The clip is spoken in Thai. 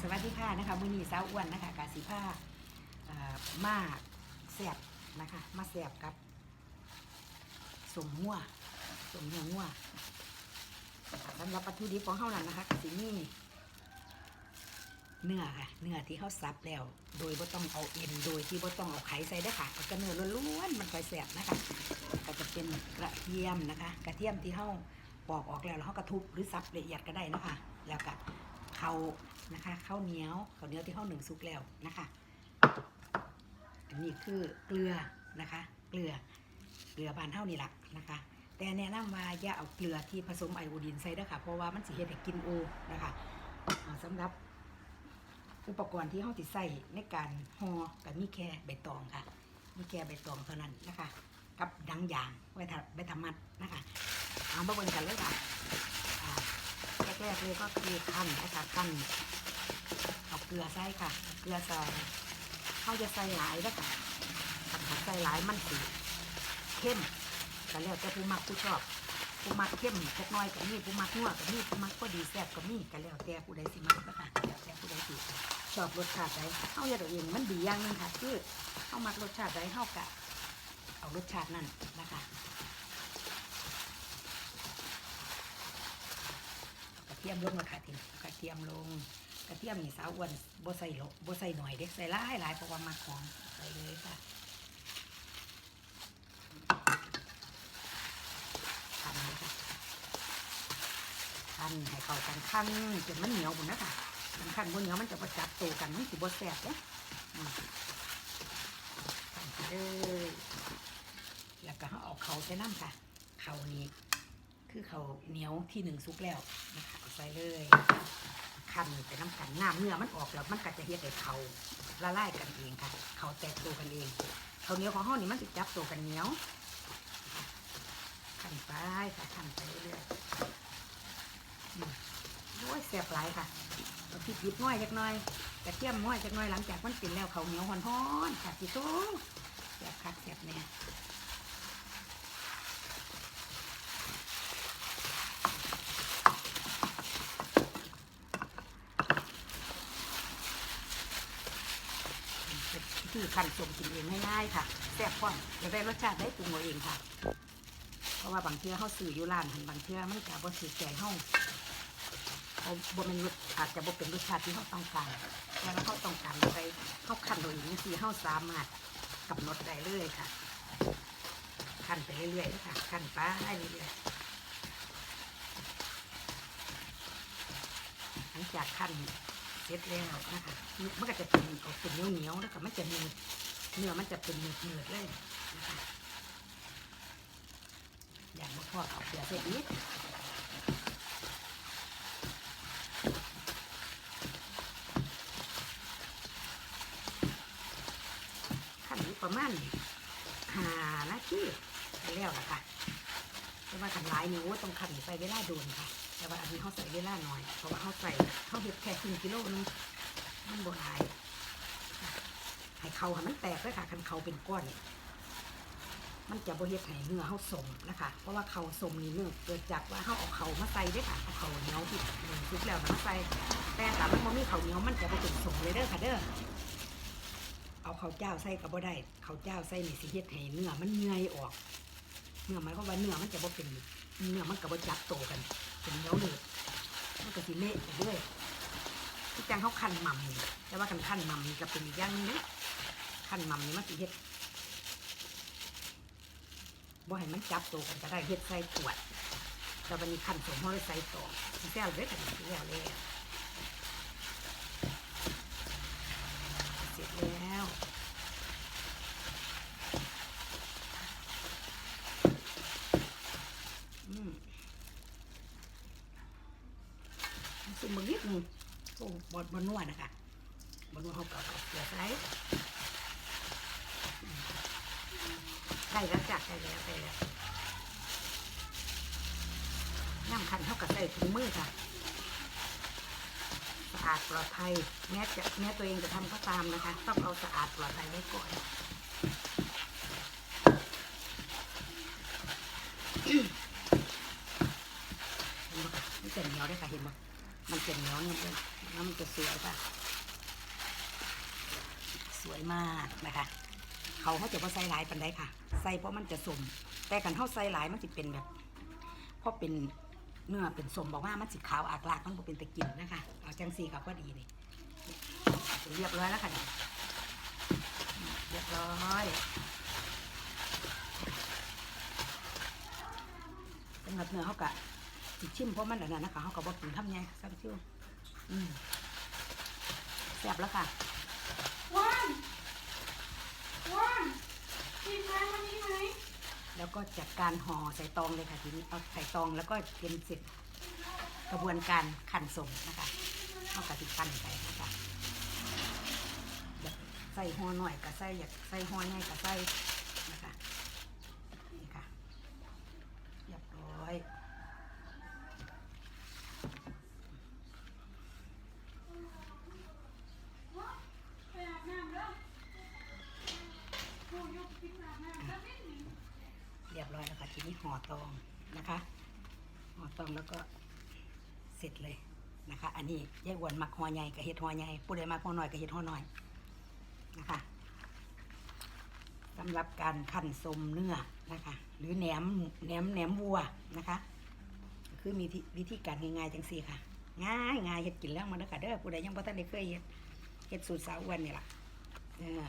สวัสดีค่ะนะคะมือนีสาวอ้วนนะคะกาสีผ้าอ่ามาแสบนะคะ มาแสบกับสมหัวสมหัวงัวสำหรับวัตถุดิบของเขานั้นนะคะกาสีนี่เนื้อค่ะเนื้อที่เขาสับแล้ว โดยบ่ต้องเอาเอ็นโดยที่บ่ต้องเอาไข่ใส่เด้วยค่ะเอาแต่เนื้อล้วนๆมันค่อยแสบนะคะ ก็จะเป็นกระเทียมนะคะ กระเทียมที่เขาปอกออกแล้วแล้วเขากระทุบหรือสับละเอียดก็ได้นะคะแล้วก็เขา นะคะข้าวเหนียวข้าวเหนียวที่เขาหนึ่งสุกแล้วนะคะอันนี้คือเกลือนะคะ เกลือเกลือบานเท่านี่แหละนะคะ แต่แนะนำว่าอย่าเอาเกลือที่ผสมไอโอดีนใส่ด้วยค่ะ เพราะว่ามันสิเฮ็ดให้กินโอนะคะอ่าสำหรับอุปกรณ์ที่เขาติใส่ในการห่อกับมีแค่ใบตองค่ะ มีแค่ใบตองเท่านั้นนะคะ กับดังยางไว้ทำไว้ทำมัดนะคะเอามาเบิ่งกันเลยค่ะ แรกเลยก็คือขั้นนะคะขั้นเอาเกลือใส่ค่ะเกลือใส่เขาจะใส่หลายแล้วค่ะถ้าใส่หลายมันสีเข้มแก็แล้วแต่ผู้มักผู้ชอบผู้มักเข้มจักน้อยกับมีผู้มักนัวกับมีผู้มักก็ดีแซ่บกับมีก็แล้วแต่ผู้ใดสิมักนะคะแล้วแต่ผู้ใดสิชอบรสชาติใดเขาอย่าตัวเองมันดีอย่างนึงค่ะ คือเขามักรสชาติใดเขากะเอารสชาตินั่นนะคะกระ เทียมลงมาค่ะทีกระเทียมลง กระเทียมนี่สาวอ้วนบ่ใส่หรอกบ่ใส่หน่อยเด็กใส่หลายหลายเพราะว่ามันหอมใส่เลยค่ะคันเลยค่ะคันให้เข้ากันคันจนมันเหนียวหมดนะคะมันคันบนเหนียวมันจะประจับตัวกันมันสิบ่แซ่บเด้อืมคันไปเลยแล้วก็เอาเขาใส่น้ำค่ะ เขานี้คือเขาเหนียวที่หนึ่งซุกแล้วนะคะ ใส่เลยคั่นไปน้ำกันน้ำเนื้อมันออกแล้วมันก็จะเฮ็ดให้เขาละลายกันเองค่ะ เขาแตกตัวกันเองเขาเหนียวของห้องนี่มันจะจับตัวกันเหนียวขันไปค่ะขันไปเรื่อยๆอืมโอ้ยบหลายค่ะเอาพริกหยิบน้อยจักหน่อยกระเทียมน้อยจักหน่อยหลังจากมันเป็นแล้วเขาเหนียวหอนๆค่ะพี่โตแสบคักแสบแน่ คือคันสมกินเองง่ายๆค่ะแซ่บพร้อมจะได้รสชาติได้ปรุงเอาเองค่ะ เพราะว่าบางเทื่อเขาซื้ออยู่ร้านหันบางเทื่อมันจะบ่ถือใจเฮาเขาบ่เป็นรสอาจจะบ่เป็นรสชาติที่เขาต้องการแต่ว่าเขาต้องการไปเขาคันเอาเองสิเฮาสามารถกำหนดได้เลยค่ะคันไปเรื่อยๆค่ะคันไปเรื่อยๆหลังจากคัน ร็จแล้วนะคะมันก็จะเป็นออกเป็นเหนียวๆแล้วก็มันจะมีเนื้อมันจะเป็นเนื้อๆเลยนะคะอย่างมาทอดเอาเกลือเสร็จนิดขั้นนี้ประมาณหานาทีแล้วล่ะคะแต่ว่าขันหลายนิ้วต้องขันใส่เวลาโดนค่ะแต่ว่าอันนี้เขาใส่เวลาหน่อย เพราะว่าเขาใส่เขาเห็ดแค่ครึ่งกิโลนึงมันโบหายให้เขาให้มันแตกเลยค่ะคันเขาเป็นก้อน มันจะโบเฮ็ดให้เนื้อเขาสมนะคะ เพราะว่าเขาสมนี่เนื่องเกิดจากว่าเขาเอาเขามาใส่ด้วยค่ะ เอาเขาเหนียวที่หนึ่งซุปแล้วนะมาใส่ แต่ถ้ามันบ่มีเขาเหนียวมันจะบ่เป็นสมเลยเด้อค่ะเด้อ เอาเขาเจ้าใส่กับบ่ได้ เขาเจ้าใส่นี่สิเฮ็ดให้เนื้อมันเงยออก เนื้อหมายความว่าเนื้อมันจะบ่เป็น เนื้อมันกับบ่จับโตกัน เป็นเหนียวหนืดมันก็สิเละไปเรื่อยที่จังเขาคันหม่ำนี่แต่ว่าคันคันหม่ำนี่ก็เป็นอีกอย่างนึงนะคันหม่ำนี่มันสิเฮ็ดบ่ให้มันจับตัวกันก็ได้เฮ็ดใส่ขวดแต่วันนี้คันสมเขาเลยใส่ต่อสิแซ่บเลยกันสิแล้วเลยเสร็จแล้ว อืมซุ่ มบางนิดนึงโอ้บดบนนวดนะคะบนนวดเขาเกาเกลือใส่อืมใกล้แล้วจ้ะใกล้แล้วใกล้แล้วน้ำคันเท่ากับใส่ถุงมือค่ะสะอาดปลอดภัยแม้จะแม้ตัวเองจะทำก็ตามนะคะ ต้องเอาสะอาดปลอดภัยไว้ก่อน เห็นไหมคะนี่ จะเหนียวได้ค่ะเห็นไหมมันจะเหนียวเนี่ยเพื่อนแล้วมันจะสวยค่ะ สวยมากนะคะ เขาเขาจะว่าใส่หลายปันได้ค่ะ ใส่เพราะมันจะสม แต่กันเขาใส่หลายมันจะเป็นแบบเพราะเป็นเนื้อเป็นสมบอกว่ามันสิขาวอากลากมันเป็นตะกินนะคะ เอาจังสีกับก็ดีนี่เรียบร้อยแล้วค่ะเนี่ยเรียบร้อยสำหรับเนื้อเขากะ สิชิมเพราะมันอันนั้นนะคะเขาก็บอกกินทำไงซ้ำชิวอืมแซ่บแล้วค่ะว่านว่านมีใครมานี่ไหมแล้วก็จัดการห่อใส่ตองเลยค่ะทีนี้เอาใส่ตองแล้วก็เป็นเสร็จกระบวนการคั่นส่งนะคะเอากะทิคั่นไปนะคะอยากใส่ห่อหน่อยก็ใส่อยากใส่ห่อใหญ่ก็ใส่นะคะนี่ค่ะเรียบร้อย ไปอาบน้ำแล้วกูยกกินอาบน้ำแล้วไม่หนี เรียบร้อยแล้วค่ะที นี้ห่อตองนะคะห่อตองแล้วก็เสร็จเลยนะคะ อันนี้ยายอ้วนมักห่อใหญ่กับเห็ดห่อใหญ่ผู้ใดมักห่อน้อยกับเห็ดห่อน้อยนะคะสำหรับการคั่นสมเนื้อนะคะ หรือแหนมแหนมแหนมวัวนะคะ คือมีทิวิธีการง่ายๆจังสี่ค่ะ ง่ายง่ายเห็ดกินแล้วมันนะคะเด้อผู้ใดยังบ่ทันได้เคยเห็ดเห็ดสูตรสาวอ้วนนี่ล่ะเออ